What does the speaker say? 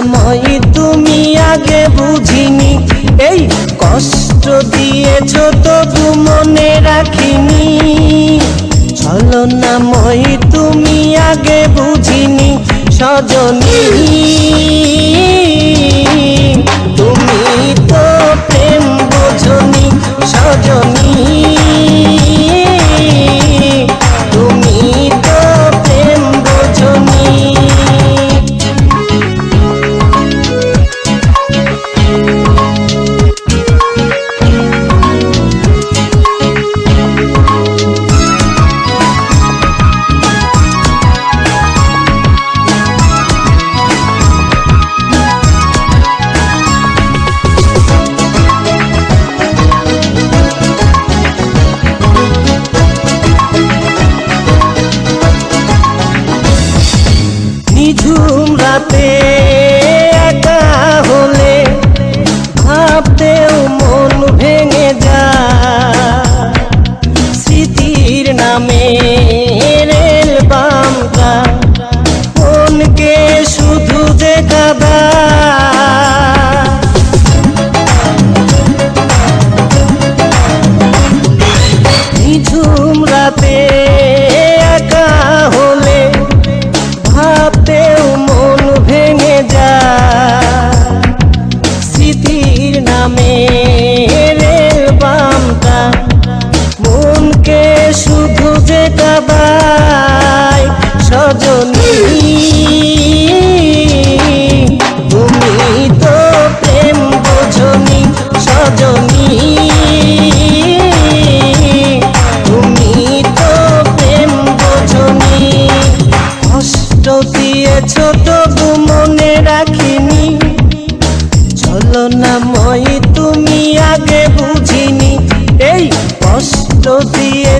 মই তুমি আগে বুঝিনি। এই কষ্ট দিয়েছ তবু মনে রাখিনি। চলো না মই তুমি আগে বুঝিনি, সজনী। নিঝুম রাতে একা হলে ভাবতেও মন ভেঙে যা স্মৃতির নামে রেল বামকা মনকে শুধু দেখা দিয়ে ছোট মনে রাখিনি। চলো না মই তুমি আগে বুঝিনি। এই কষ্ট দিয়ে